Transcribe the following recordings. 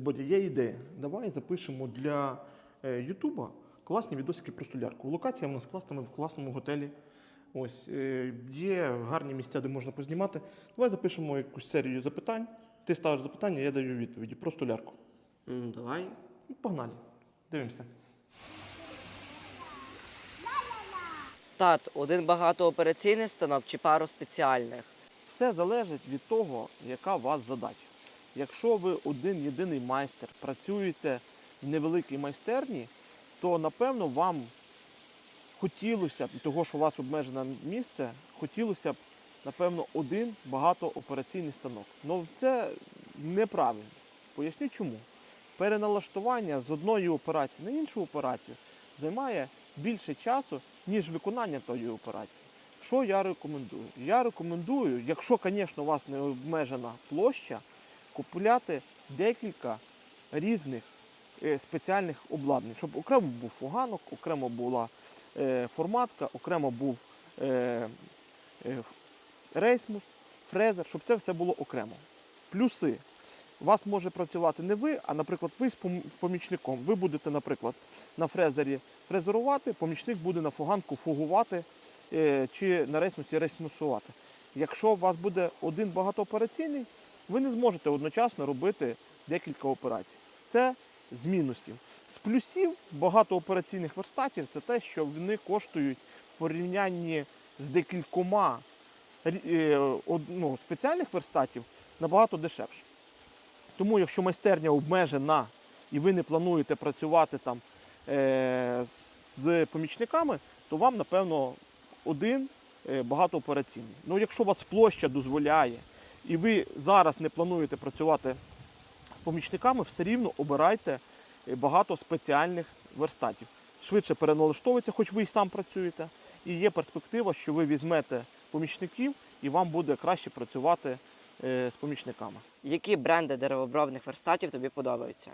Бодя, є ідея. Давай запишемо для е, Ютуба класні відосики про столярку. Локація в нас класна, ми в класному готелі. Ось е, є гарні місця, де можна познімати. Давай запишемо якусь серію запитань. Ти ставиш запитання, я даю відповіді про столярку. Ну, давай. Ну, Погнали. Дивимося. Тат, один багатоопераційний станок чи пару спеціальних. Все залежить від того, яка у вас задача. Якщо ви один єдиний майстер, працюєте в невеликій майстерні, то напевно вам хотілося б, того, що у вас обмежене місце, хотілося б, напевно, один багатоопераційний станок. Але це неправильно. Поясню чому. Переналаштування з одної операції на іншу операцію займає більше часу, ніж виконання тої операції. Що я рекомендую? Я рекомендую, якщо, звісно, у вас не обмежена площа, купувати декілька різних е, спеціальних обладнань, щоб окремо був фуганок, окремо була е, форматка, окремо був е, рейсмус, фрезер, щоб це все було окремо. Плюси. Вас може працювати не ви, а, наприклад, ви з помічником. Ви будете, наприклад, на фрезері фрезерувати, помічник буде на фуганку фугувати чи на рейсмусі рейсмусувати. Якщо у вас буде один багатоопераційний, ви не зможете одночасно робити декілька операцій. Це з мінусів. З плюсів багатоопераційних верстатів це те, що вони коштують в порівнянні з декількома е, ну, спеціальних верстатів набагато дешевше. Тому, якщо майстерня обмежена і ви не плануєте працювати там е, з помічниками, то вам, напевно, один е, багатоопераційний. Ну, якщо у вас площа дозволяє, і ви зараз не плануєте працювати з помічниками, все рівно обирайте е, багато спеціальних верстатів. Швидше переналаштовується, хоч ви й сам працюєте, і є перспектива, що ви візьмете помічників і вам буде краще працювати е, з помічниками. Які бренди деревообробних верстатів тобі подобаються?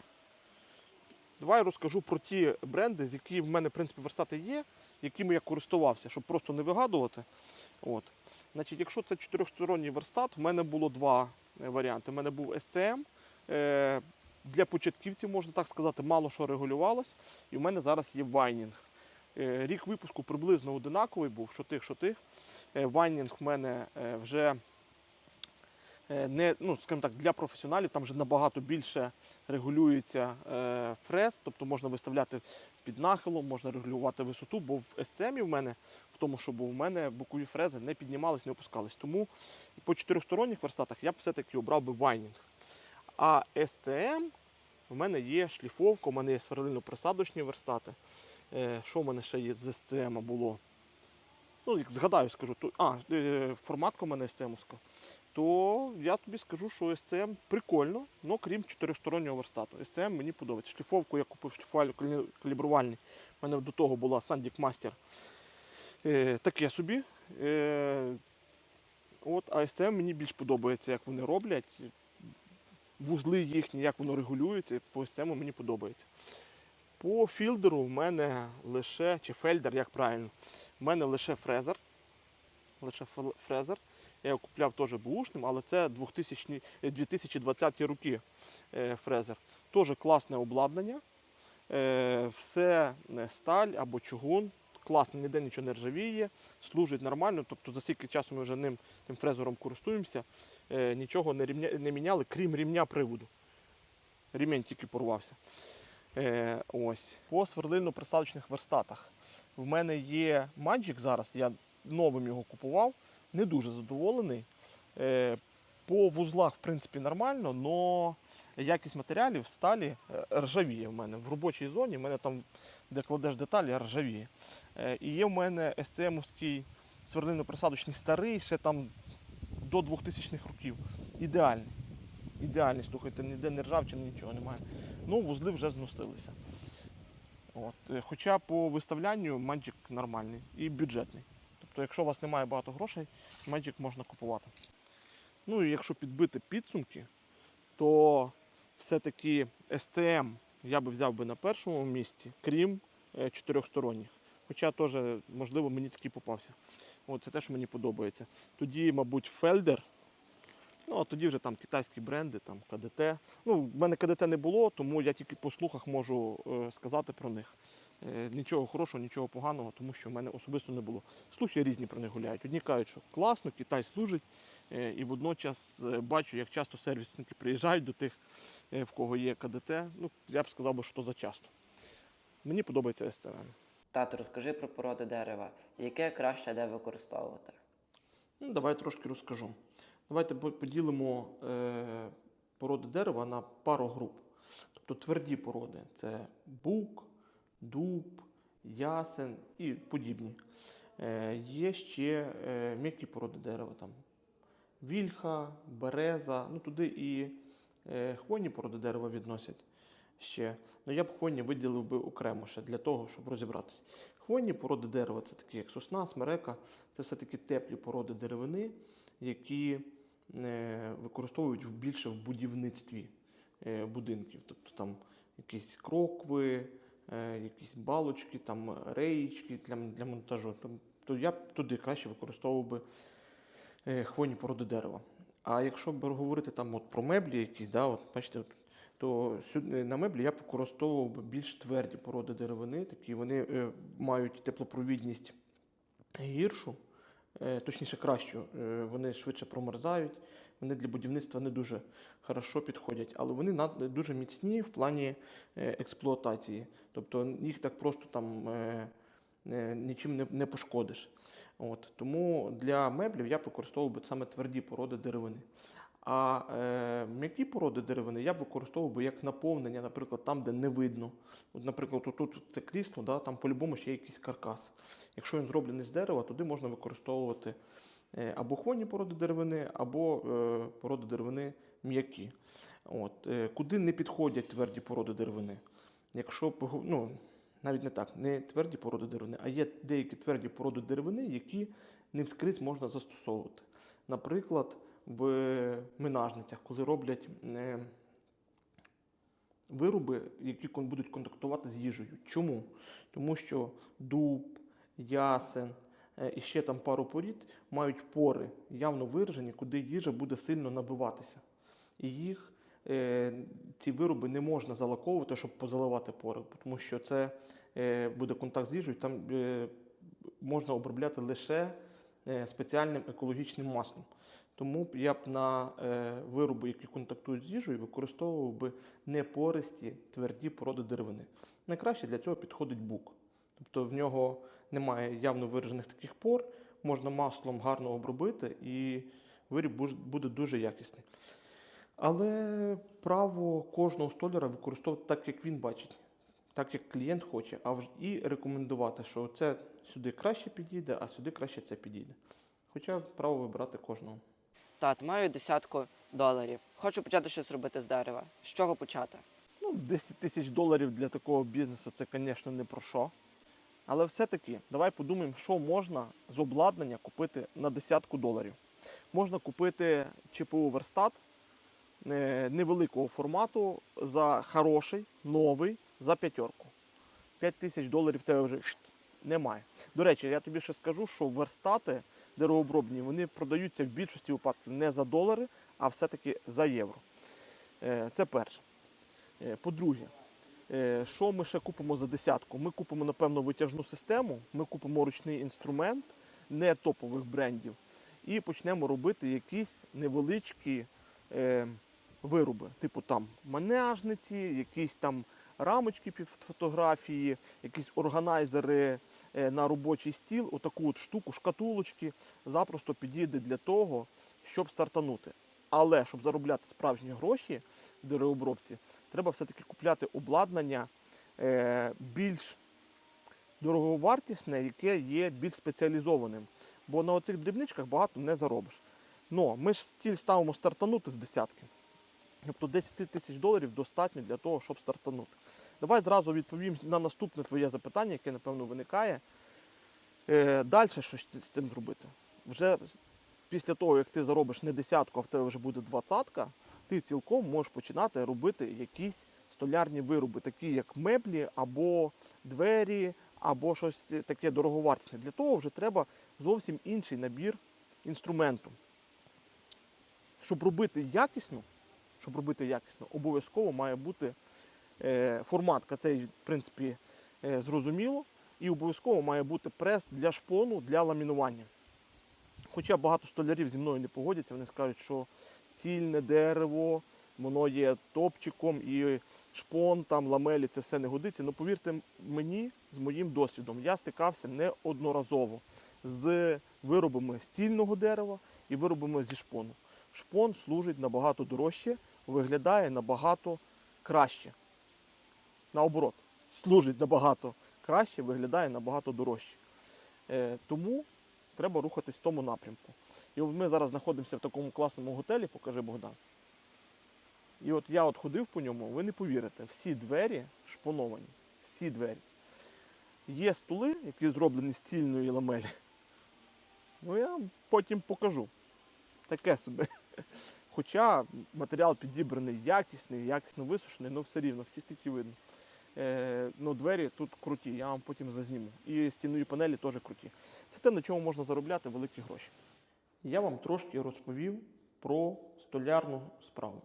Давай розкажу про ті бренди, з які в мене в принципі верстати є, якими я користувався, щоб просто не вигадувати. От. Значить, якщо це чотирьохсторонній верстат, в мене було два е, варіанти. У мене був SCM. Е, для початківців, можна так сказати, мало що регулювалось. І в мене зараз є вайнінг. Е, рік випуску приблизно одинаковий був, що тих, що тих. Вайнінг в мене вже не, ну, скажімо так, для професіоналів там вже набагато більше регулюється фрез, тобто можна виставляти під нахилом, можна регулювати висоту, бо в SCM в мене, тому, що був у мене бокові фрези не піднімались, не опускались. Тому по чотиристоронніх верстатах я б все-таки обрав би вайнінг. А SCM в мене є шліфовка, у мене є сверлильно-присадочні верстати. Е, що в мене ще є з SCM було? Ну, як згадаю, скажу, то, а, е, форматка у мене SCM-овська то я тобі скажу, що SCM прикольно, але крім чотиристороннього верстату. SCM мені подобається. Шліфовку я купив шліфувальну калібрувальний. У мене до того була Sandic Master. Е, таке собі. Е, от, а SCM мені більш подобається, як вони роблять. Вузли їхні, як воно регулюється, по SCM мені подобається. По філдеру в мене лише, чи фельдер, як правильно, в мене лише фрезер. Лише фрезер. Я його купляв теж бушним, але це 2000, е, 2020 роки е, фрезер. Теж класне обладнання. Все сталь або чугун. Класно, ніде нічого не ржавіє, служить нормально. Тобто за скільки часу ми вже ним тим фрезером користуємося, е, нічого не, рівня, не міняли, крім рівня приводу. Рівень тільки порвався. Е, ось. По сверлильно-присадочних верстатах. В мене є Magic зараз, я новим його купував не дуже задоволений. Е, По вузлах, в принципі, нормально, але якість матеріалів сталі е, ржавіє в мене. В робочій зоні в мене там, де кладеш деталі, ржавіє. Е, І є в мене STM-овський сверлильно-присадочний старий, ще там до 2000-х років. Ідеальний. Ідеальний, слухайте, ніде не ржавчини, нічого немає. Ну, вузли вже зносилися. От. е, Хоча по виставлянню Magic нормальний і бюджетний. Тобто, якщо у вас немає багато грошей, Magic можна купувати. Ну і якщо підбити підсумки, то все-таки STM я би взяв би на першому місці, крім е, чотирьохсторонніх. Хоча теж, можливо, мені такий попався. От це те, що мені подобається. Тоді, мабуть, Felder, Ну, а тоді вже там китайські бренди, там КДТ. Ну, в мене КДТ не було, тому я тільки по слухах можу е, сказати про них. Е, нічого хорошого, нічого поганого, тому що в мене особисто не було. Слухи різні про них гуляють. Одні кажуть, що класно, Китай служить, е, і водночас е, бачу, як часто сервісники приїжджають до тих, е, в кого є КДТ. Ну, я б сказав, що за часто. Мені подобається СЦМ. Тато, розкажи про породи дерева, яке краще де використовувати. Ну, давай трошки розкажу. Давайте поділимо е, породи дерева на пару груп. Тобто тверді породи це бук, дуб, ясен і подібні. Е, є ще е, м'які породи дерева, там вільха, береза, ну туди і е, хвойні породи дерева відносять ще. Ну я б хвойні виділив би окремо ще для того, щоб розібратися. Хвойні породи дерева це такі, як сосна, смерека, це все-таки теплі породи деревини, які е, використовують більше в будівництві е, будинків. Тобто там якісь крокви, е, якісь балочки, там реєчки для, для монтажу. То я б туди краще використовував би е, хвойні породи дерева. А якщо б говорити там от про меблі якісь, да, от, бачите, то на меблі я використовував більш тверді породи деревини, такі вони е, мають теплопровідність гіршу, е, точніше кращу, е, вони швидше промерзають, вони для будівництва не дуже хорошо підходять, але вони дуже міцні в плані експлуатації. Тобто їх так просто там нічим не, пошкодиш. От, тому для меблів я використовував саме тверді породи деревини. А е, м'які породи деревини я б використовував би як наповнення, наприклад, там, де не видно. От, наприклад, тут це крісло, да, там по-любому ще є якийсь каркас. Якщо він зроблений з дерева, туди можна використовувати е, або хвойні породи деревини, або е, породи деревини м'які. От, е, куди не підходять тверді породи деревини? Якщо ну, навіть не так, не тверді породи деревини, а є деякі тверді породи деревини, які не вскрізь можна застосовувати. Наприклад, в минажницях, коли роблять е, вироби, які будуть контактувати з їжею. Чому? Тому що дуб, ясен е, і ще там пару порід мають пори явно виражені, куди їжа буде сильно набиватися. І їх е, ці вироби не можна залаковувати, щоб позаливати пори, тому що це буде контакт з їжею, там можна обробляти лише спеціальним екологічним маслом. Тому я б на е, вироби, які контактують з їжею, використовував би непористі тверді породи деревини. Найкраще для цього підходить бук. Тобто в нього немає явно виражених таких пор, можна маслом гарно обробити, і виріб буде дуже якісний. Але право кожного столяра використовувати так, як він бачить, так як клієнт хоче, а і рекомендувати, що це сюди краще підійде, а сюди краще це підійде. Хоча право вибирати кожного. Тат, маю десятку доларів. Хочу почати щось робити з дерева. З чого почати? Ну, 10 тисяч доларів для такого бізнесу це, звісно, не про що. Але все-таки давай подумаємо, що можна з обладнання купити на десятку доларів. Можна купити ЧПУ верстат е, невеликого формату за хороший, новий, за п'ятерку. 5 тисяч доларів тебе вже немає. До речі, я тобі ще скажу, що верстати деревообробні вони продаються в більшості випадків не за долари, а все-таки за євро. Е, Це перше. Е, По-друге, е, що ми ще купимо за десятку? Ми купимо, напевно, витяжну систему, ми купимо ручний інструмент, не топових брендів, і почнемо робити якісь невеличкі вироби, типу там маняжниці, якісь там рамочки під фотографії, якісь органайзери е, на робочий стіл, отаку от штуку, шкатулочки, запросто підійде для того, щоб стартанути. Але щоб заробляти справжні гроші в деревообробці, треба все-таки купляти обладнання е, більш дороговартісне, яке є більш спеціалізованим. Бо на оцих дрібничках багато не заробиш. Но ми ж ціль ставимо стартанути з десятки. Тобто 10 тисяч доларів достатньо для того, щоб стартанути. Давай зразу відповім на наступне твоє запитання, яке, напевно, виникає. Е, Далі що ж з цим зробити? Вже після того, як ти заробиш не десятку, а в тебе вже буде двадцятка, ти цілком можеш починати робити якісь столярні вироби, такі як меблі або двері, або щось таке дороговартісне. Для того вже треба зовсім інший набір інструменту. щоб робити якісно, щоб робити якісно, обов'язково має бути е, форматка. Це, в принципі, е, зрозуміло. І обов'язково має бути прес для шпону для ламінування. Хоча багато столярів зі мною не погодяться, вони скажуть, що цільне дерево, воно є топчиком і шпон, там, ламелі, це все не годиться. Ну повірте мені, з моїм досвідом, я стикався неодноразово з виробами стільного дерева і виробами зі шпону. Шпон служить набагато дорожче, виглядає набагато краще. Наоборот, служить набагато краще, виглядає набагато дорожче. Е, тому треба рухатись в тому напрямку. І от ми зараз знаходимося в такому класному готелі, покажи Богдан. І от я от ходив по ньому, ви не повірите, всі двері шпоновані. Всі двері. Є стули, які зроблені з стільної ламелі. Ну я потім покажу. Таке собі. Хоча матеріал підібраний якісний, якісно висушений, але все рівно, всі стільки видно. Е, ну, двері тут круті, я вам потім зазніму. І стінові панелі теж круті. Це те, на чому можна заробляти великі гроші. Я вам трошки розповів про столярну справу.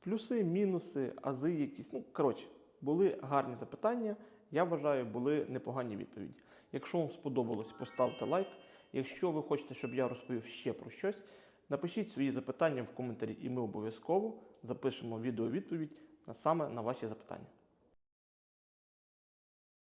Плюси, мінуси, ази якісь. Ну, коротше, були гарні запитання. Я вважаю, були непогані відповіді. Якщо вам сподобалось, поставте лайк. Якщо ви хочете, щоб я розповів ще про щось, напишіть свої запитання в коментарі, і ми обов'язково запишемо відеовідповідь саме на ваші запитання.